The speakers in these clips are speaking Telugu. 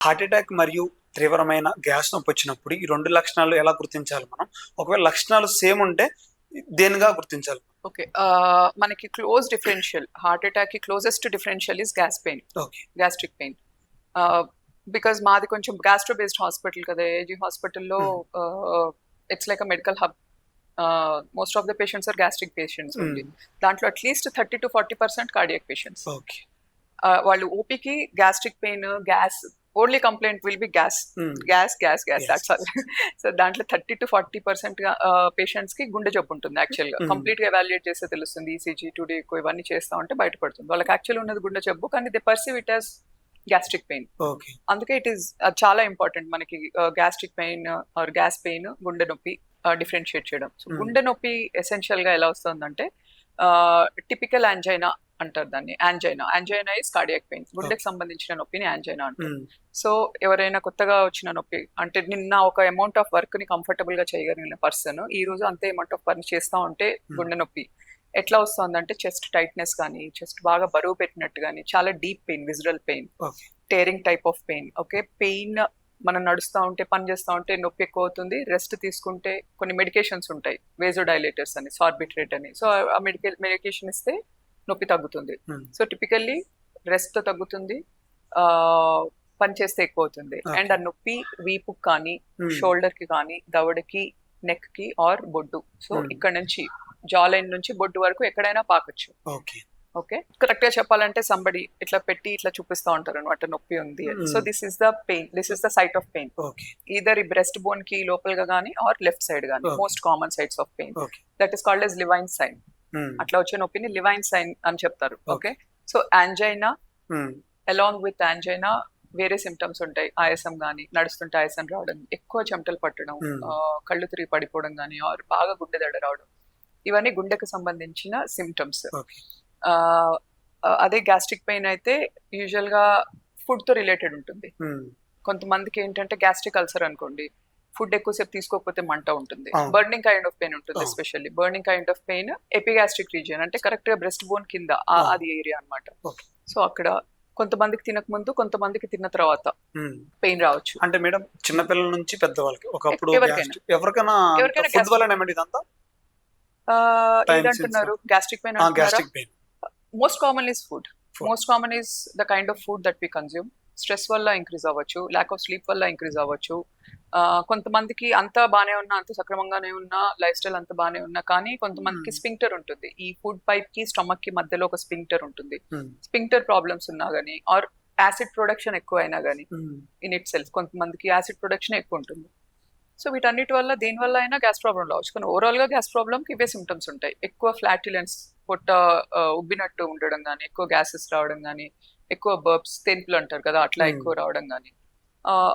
హార్ట్ అటాక్ మరియు తీవ్రమైన గ్యాస్ నొప్పి వచ్చినప్పుడు ఈ రెండు లక్షణాలు ఎలా గుర్తించాలి మనం? ఒకవేళ లక్షణాలు సేమ్ ఉంటే దేనిగా గుర్తించాలి? ఓకే. మనకి close differential heart అటాక్కి closest differential is gas pain. Okay. Gastric pain. Because మాది కొంచెం గ్యాస్ట్రో బేస్డ్ హాస్పిటల్ కదా ఏజీ హాస్పిటల్లో it's like a medical hub most of the patients are gastric patients only దాంట్లో at least thirty to forty percent cardiac patients okay. వాళ్ళు ఓపీకి gastric pain gas only complaint will be gas gas gas gas. That's all so దాంట్లో థర్టీ టు ఫార్టీ పర్సెంట్ పేషెంట్స్కి గుండె జబ్బు ఉంటుంది యాక్చువల్గా Mm. కంప్లీట్గా ఎవాల్యుయేట్ చేస్తే తెలుస్తుంది ఈసీజీ టూడీ ఎక్కువ ఇవన్నీ చేస్తా ఉంటే బయటపడుతుంది. వాళ్ళకి యాక్చువల్ ఉన్నది గుండె జబ్బు కానీ they perceive it as gastric pain అందుకే ఇట్ ఈస్ చాలా ఇంపార్టెంట్ మనకి gastric pain or gas pain గుండె నొప్పి డిఫరెన్షియేట్ చేయడం. So Mm. గుండె నొప్పి ఎసెన్షియల్గా ఎలా వస్తుందంటే టిపికల్ యాంజైనా అంటారు దాన్ని angina angina is cardiac pain గుండెకి సంబంధించిన నొప్పిని యాంజైనా అంటారు. సో ఎవరైనా కొత్తగా వచ్చిన నొప్పి అంటే నిన్న ఒక అమౌంట్ ఆఫ్ వర్క్ని కంఫర్టబుల్గా చేయగలిగిన పర్సన్ ఈ రోజు అంతే అమౌంట్ ఆఫ్ వర్క్ చేస్తా ఉంటే గుండె నొప్పి. ఎట్లా వస్తుందంటే చెస్ట్ టైట్నెస్ కానీ చెస్ట్ బాగా బరువు పెట్టినట్టు కానీ చాలా deep pain visual pain tearing type of pain okay pain మనం నడుస్తూ ఉంటే పని చేస్తూ ఉంటే నొప్పి ఎక్కువ అవుతుంది. రెస్ట్ తీసుకుంటే కొన్ని మెడికేషన్స్ ఉంటాయి. వేజోడైలేటర్స్ అని సార్బిట్రేట్ అని. సో ఆ మెడికల్ మెడికేషన్ ఇస్తే నొప్పి తగ్గుతుంది. సో టిపికల్లీ రెస్ట్ తగ్గుతుంది. ఆ పని చేస్తే ఎక్కువ అవుతుంది. అండ్ ఆ నొప్పి వీపు కానీ షోల్డర్కి కానీ దవడకి నెక్కి ఆర్ బొడ్డు. So Hmm. ఇక్కడ నుంచి జా లైన్ నుంచి బొడ్డు వరకు ఎక్కడైనా పాకచ్చు. ఓకే. కరెక్ట్గా చెప్పాలంటే సంబడి ఇట్లా పెట్టి ఇట్లా చూపిస్తా ఉంటారు అనమాట నొప్పి ఉంది. So this is the pain this is the site of pain either ఈ బ్రెస్ట్ బోన్కి లోపలగా కానీ or left side Okay. Most common sides of pain that is called S Levine sign అట్లా వచ్చే నొప్పిని లివైన్ సైన్ అని చెప్తారు. Okay so angina along with angina వేరే సిమ్టమ్స్ ఉంటాయి. ఆయాసం కానీ నడుస్తుంటే ఆయాసం రావడం ఎక్కువ చెమటలు పట్టడం Hmm. కళ్ళు తిరిగి పడిపోవడం కానీ ఆర్ బాగా గుండె దడ రావడం ఇవన్నీ గుండెకు సంబంధించిన సిమ్టమ్స్ అదే గ్యాస్ట్రిక్ పెయిన్ అయితే యూజువల్గా ఫుడ్తో రిలేటెడ్ ఉంటుంది. కొంతమందికి ఏంటంటే గ్యాస్ట్రిక్ అల్సర్ అనుకోండి ఫుడ్ ఎక్కువసేపు తీసుకోకపోతే మంట ఉంటుంది. బర్నింగ్ కైండ్ ఆఫ్ పెయిన్ ఉంటుంది. Especially burning kind of pain epigastric region అంటే కరెక్ట్గా బ్రెస్ట్ బోన్ కింద. అది ఏరియా అన్నమాట Okay. సో అక్కడ కొంతమందికి తినక ముందు కొంతమందికి తిన్న తర్వాత పెయిన్ రావచ్చు అంటే మేడం చిన్నపిల్లల నుంచి పెద్దవాళ్ళకి ఒకప్పుడు ఎవరికైనా. ఎవరికైనా ఏదంటున్నారు gastric pain most common is food. Most common is the kind of food that we consume stress వల్ల ఇంక్రీజ్ అవ్వచ్చు ల్యాక్ ఆఫ్ స్లీప్ వల్ల ఇంక్రీజ్ అవ్వచ్చు. కొంతమందికి అంతా బానే ఉన్నా అంత సక్రమంగానే ఉన్నా లైఫ్ స్టైల్ అంత బానే ఉన్నా కానీ కొంతమందికి Hmm. స్పింక్టర్ ఉంటుంది. ఈ ఫుడ్ పైప్కి స్టమక్కి మధ్యలో ఒక స్పింక్టర్ ఉంటుంది. స్పింక్టర్ ప్రాబ్లమ్స్ ఉన్నా గానీ ఆర్ యాసిడ్ ప్రొడక్షన్ ఎక్కువ అయినా గానీ ఇన్ ఇట్ సెల్ఫ్ కొంతమందికి యాసిడ్ ప్రొడక్షన్ ఎక్కువ ఉంటుంది. సో వీటన్నిటి వల్ల దేని వల్ల అయినా గ్యాస్ ప్రాబ్లం రావచ్చు. కానీ ఓవరాల్గా గ్యాస్ ప్రాబ్లమ్కి ఇవే సిమ్టమ్స్ ఉంటాయి. ఎక్కువ ఫ్లాటిలెన్స్ పొట్ట ఉబ్బినట్టు ఉండడం కానీ ఎక్కువ గ్యాసెస్ రావడం కానీ ఎక్కువ బర్బ్స్ తెంపులు అంటారు కదా అట్లా Hmm. ఎక్కువ రావడం కానీ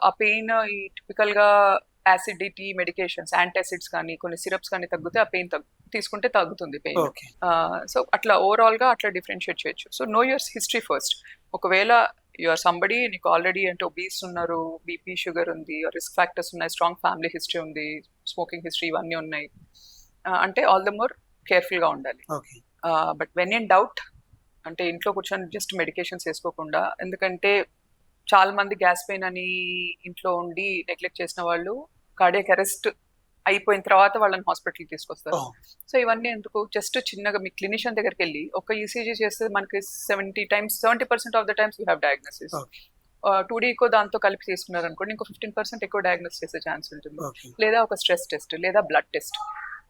ఆ పెయిన్ ఈ టిపికల్గా యాసిడిటీ మెడికేషన్స్ యాంటాసిడ్స్ కానీ కొన్ని సిరప్స్ కానీ తగ్గితే ఆ పెయిన్ తీసుకుంటే తగ్గుతుంది పెయిన్. సో అట్లా ఓవరాల్గా అట్లా డిఫరెన్షియేట్ చేయొచ్చు. So know yours history first ఒకవేళ యువర్ సంబడి నీకు ఆల్రెడీ అంటే ఒబీస్ ఉన్నారు బీపీ షుగర్ ఉంది రిస్క్ ఫ్యాక్టర్స్ ఉన్నాయి స్ట్రాంగ్ ఫ్యామిలీ హిస్టరీ ఉంది స్మోకింగ్ హిస్టరీ ఇవన్నీ ఉన్నాయి. అంటే ఆల్ ద మోర్ కేర్ఫుల్గా ఉండాలి. బట్ వెన్ ఇన్ డౌట్ అంటే ఇంట్లో కూర్చొని జస్ట్ మెడికేషన్స్ వేసుకోకుండా ఎందుకంటే చాలా మంది గ్యాస్ పెయిన్ అని ఇంట్లో ఉండి నెగ్లెక్ట్ చేసిన వాళ్ళు కార్డియక్ అరెస్ట్ అయిపోయిన తర్వాత వాళ్ళని హాస్పిటల్కి తీసుకొస్తారు. సో ఇవన్నీ ఎందుకు? జస్ట్ చిన్నగా మీ క్లినిషియన్ దగ్గరికి వెళ్ళి ఒక ఈసీజీ చేస్తే మనకి seventy times seventy percent of the times you have diagnosis. Two D echo దాంతో కలిపి తీసుకున్నారు అనుకోండి ఇంకో ఫిఫ్టీన్ పర్సెంట్ ఎక్కువ డయాగ్నోస్ చేసే ఛాన్స్ ఉంటుంది. లేదా ఒక స్ట్రెస్ టెస్ట్ లేదా బ్లడ్ టెస్ట్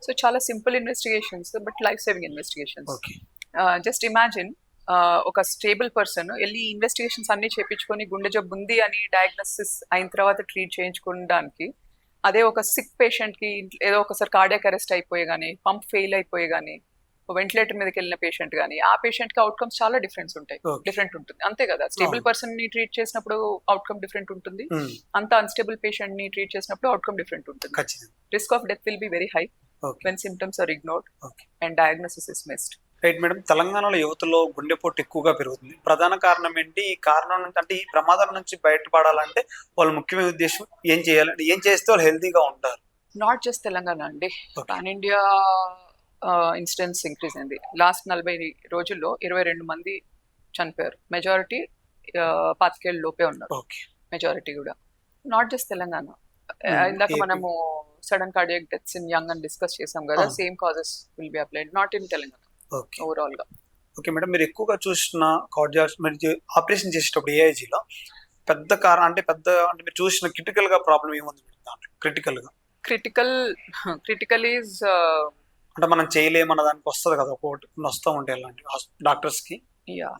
సో చాలా simple investigations but life saving investigations just imagine ఒక స్టేబుల్ పర్సన్ వెళ్ళి ఇన్వెస్టిగేషన్స్ అన్ని చేపించుకొని గుండె జబ్బు ఉంది అని డయాగ్నోసిస్ అయిన తర్వాత ట్రీట్ చేయించుకోవడానికి అదే ఒక సిక్ పేషెంట్కి ఇంట్లో ఏదో ఒకసారి కార్డియాక్ అరెస్ట్ అయిపోయి కానీ పంప్ ఫెయిల్ అయిపోయి కానీ వెంటిలేటర్ మీదకి వెళ్ళిన పేషెంట్ కానీ ఆ పేషెంట్కి అవుట్కమ్స్ చాలా డిఫరెన్స్ ఉంటాయి. డిఫరెంట్ ఉంటుంది అంతే కదా స్టేబుల్. పర్సన్ని ట్రీట్ చేసినప్పుడు అవుట్కమ్ డిఫరెంట్ ఉంటుంది Hmm. అంత అన్స్టేబుల్ పేషెంట్ని ట్రీట్ చేసినప్పుడు అవుట్కమ్ డిఫరెంట్ ఉంటుంది risk of death will be very high when symptoms are ignored. And diagnosis is missed right madam తెలంగాణలో యువతలో గుండెపోటు ఎక్కువగా పెరుగుతుంది. ప్రధాన కారణం ఏంటి? ఈ కారణం నుంచి అంటే ఈ ప్రమాదాల నుంచి బయటపడాలంటే వాళ్ళ ముఖ్యమైన ఉద్దేశం ఏం చేయాలంటే ఏం చేస్తే వాళ్ళు హెల్తీగా ఉంటారు? నాట్ జస్ట్ తెలంగాణ అండి. పాన్ ఇండియా ఇన్సిడెన్స్ ఇంక్రీజ్ అయింది. లాస్ట్ నలభై రోజుల్లో ఇరవై రెండు మంది చనిపోయారు. మెజారిటీ పాతికేళ్ళ లోపే ఉన్నారు. ఓకే మెజారిటీ కూడా. Not just Telangana. Hmm, ఇందాక. మనము sudden cardiac deaths in young అని డిస్కస్ చేసాం కదా. Same causes will be applied not in Telangana. Okay. ఓవరాల్గా. ఓకే మేడం మీరు ఎక్కువగా చూసిన కార్డియాక్ మీరు ఆపరేషన్ చేసేటప్పుడు ఏఐజీలో పెద్ద కారణం అంటే పెద్ద అంటే మీరు చూసిన క్రిటికల్గా ప్రాబ్లం ఏముంది దాంట్లో? క్రిటికల్గా క్రిటికల్ క్రిటికల్ ఈజ్ అంటే మనం చేయలేమన్న దానికి వస్తుంది కదా ఒకటి వస్తూ ఉంటాయి ఇలాంటి డాక్టర్స్కి యా.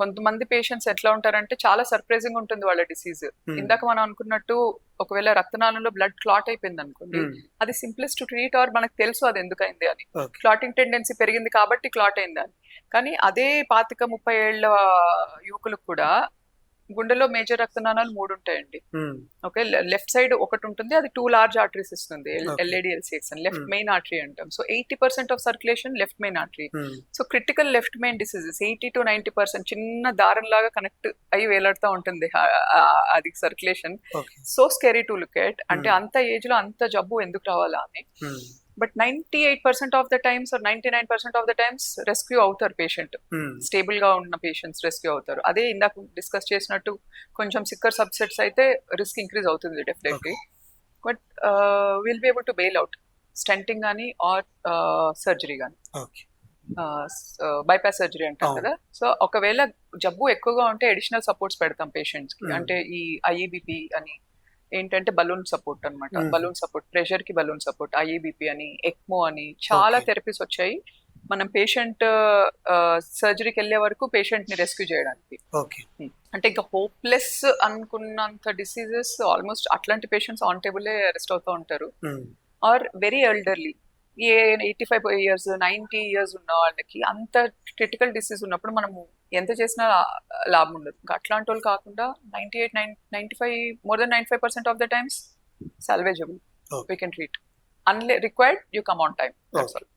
కొంతమంది పేషెంట్స్ ఎట్లా ఉంటారంటే చాలా సర్ప్రైజింగ్ ఉంటుంది వాళ్ళ డిసీజ్ Hmm. ఇందాక మనం అనుకున్నట్టు ఒకవేళ రక్తనాళంలో బ్లడ్ క్లాట్ అయిపోయింది అనుకోండి Hmm. అది సింప్లెస్ట్ టు ట్రీట్ ఆర్ మనకు తెలుసు అది ఎందుకైంది అని క్లాటింగ్ టెండెన్సీ పెరిగింది కాబట్టి క్లాట్ అయింది అని కానీ అదే పాతిక ముప్పై ఏళ్ళ యువకులకు కూడా గుండెలో మేజర్ రక్తనాళాలు మూడు ఉంటాయండి. ఓకే లెఫ్ట్ సైడ్ ఒకటి ఉంటుంది అది టూ లార్జ్ ఆర్టరీస్ ఇస్తుంది. ఎల్ఏడిఎల్సిఎక్స్ అని లెఫ్ట్. మెయిన్ ఆర్టరీ అంటాం so eighty percent of circulation left main artery. So critical left main diseases eighty to ninety percent చిన్న దారం లాగా కనెక్ట్ అయ్యి వేలాడుతూ ఉంటుంది అది circulation so scary to look at అంటే. అంత ఏజ్లో అంత జబ్బు ఎందుకు రావాలా అని. But ninety eight percent of the times or ninety nine percent of the times rescue అవుతారు పేషెంట్. Hmm. స్టేబుల్గా ఉన్న పేషెంట్స్ రెస్క్యూ అవుతారు. అదే ఇందాక డిస్కస్ చేసినట్టు కొంచెం సిక్కర్ సబ్సెట్స్ అయితే రిస్క్ ఇంక్రీజ్ అవుతుంది definitely. But will be able to bail out stenting కానీ ఆర్ సర్జరీ కానీ. ఓకే బైపాస్ సర్జరీ అంటాం అవును. కదా. సో ఒకవేళ జబ్బు ఎక్కువగా ఉంటే అడిషనల్ సపోర్ట్స్ పెడతాం పేషెంట్స్కి. Hmm. అంటే ఈ ఐఈబిపి అని ఏంటంటే బలూన్ సపోర్ట్ అన్నమాట. Hmm. బలూన్ సపోర్ట్ ప్రెషర్కి బలూన్ సపోర్ట్ ఐఈబిపి అని ఎక్మో అని చాలా. థెరపీస్ వచ్చాయి. మనం పేషెంట్ సర్జరీకి వెళ్ళే వరకు పేషెంట్ని రెస్క్యూ చేయడానికి. ఓకే. అంటే ఇంకా హోప్లెస్ అనుకున్నంత డిసీజెస్ ఆల్మోస్ట్ అట్లాంటి పేషెంట్స్ ఆన్ టేబులే అరెస్ట్ అవుతూ ఉంటారు. Or very elderly. A eighty five years ninety years ఉన్న వాళ్ళకి అంత క్రిటికల్ డిసీజ్ ఉన్నప్పుడు మనము ఎంత చేసినా లాభం ఉండదు. ఇంకా అట్లాంటి వాళ్ళు కాకుండా ninety eight nine ninety five more than ninety five percent of the times salvageable. We can treat unless required you come on time.